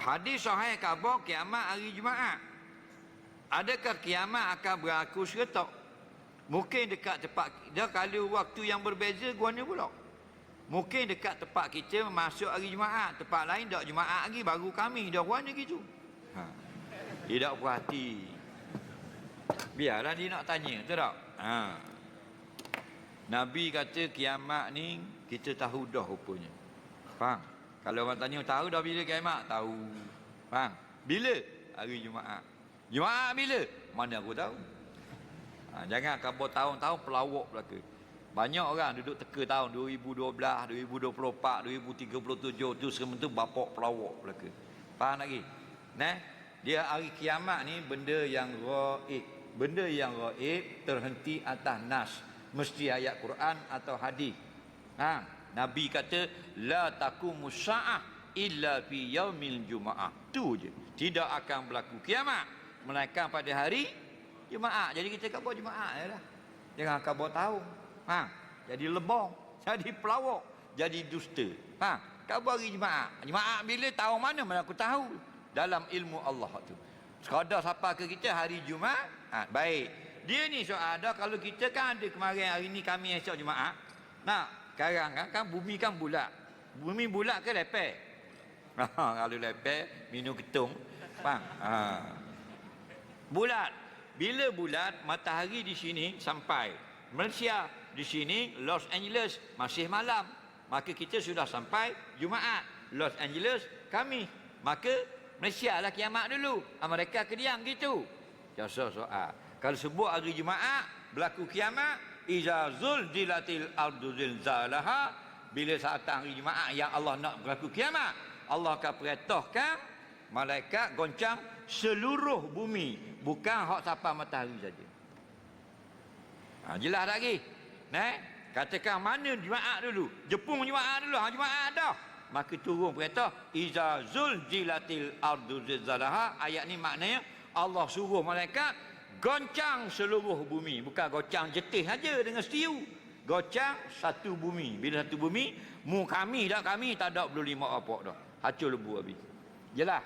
Hadis sahih khabar kiamat hari Jumaat. Adakah kiamat akan berlaku seretak? Mungkin dekat tempat dia kalau waktu yang berbeza guanya pula. Mungkin dekat tempat kita masuk hari Jumaat, tempat lain tak Jumaat lagi baru kami dah guanya gitu. Ha. Tidak puas hati. Biarlah dia nak tanya, betul tak? Ha. Nabi kata kiamat ni kita tahu dah rupanya. Faham? Kalau orang tanya tahu dah bila kiamat? Tahu. Faham? Bila? Hari Jumaat. Jumaat bila? Mana aku tahu? Ha, jangan kamu tahun-tahun pelawak belaka. Banyak orang duduk teka tahun 2012, 2024, 2037 tu semua tu bapak pelawak belaka. Faham lagi? Nah, dia hari kiamat ni benda yang gaib. Benda yang gaib terhenti atas nas. Mesti ayat Quran atau hadis. Ha, Nabi kata la taqumu sa'ah illa fi yaumil jumaah. Tu je. Tidak akan berlaku kiamat melainkan pada hari Jumaat. Jadi kita kat buat Jumaat je lah. Jangan akan buat tahun. Ha, jadi lebong, jadi pelawak, jadi dusta. Ha, kat buat hari Jumaat. Jumaat bila tahun mana mana aku tahu dalam ilmu Allah tu. Sekadar siapa ke kita hari Jumaat? Ha, baik. Dia ni soal ada kalau kita kan ada kemarin hari ni kami esok Jumaat. Nah, sekarang kan, kan bumi kan bulat. Bumi bulat ke lepek? Ha, kalau lepek minum ketung. Faham? Ha. Bulat. Bila bulat, matahari di sini sampai. Malaysia di sini, Los Angeles masih malam. Maka kita sudah sampai Jumaat. Los Angeles kami. Maka Malaysia lah kiamat dulu. Amerika kediang gitu. Jasa soal. Kalau sebut hari Jumaat, berlaku kiamat, iza zulzilatil ardu zilzalaha bila saat hari Jumaat yang Allah nak berlaku kiamat, Allah akan perintahkan malaikat goncang seluruh bumi, bukan hak siapa matahari saja. Ha, jelas lagi? Nah, katakan mana Jumaat dulu? Jepun Jumaat dulu, ha Jumaat dah. Maka turun perintah iza zulzilatil ardu zilzalaha. Ayat ni maknanya Allah suruh malaikat goncang seluruh bumi, bukan goncang jetih saja dengan setiu. Goncang satu bumi. Bila satu bumi, mu kami dah kami tak ada belum lima apa dah. Hancur lebu habis. Jelas?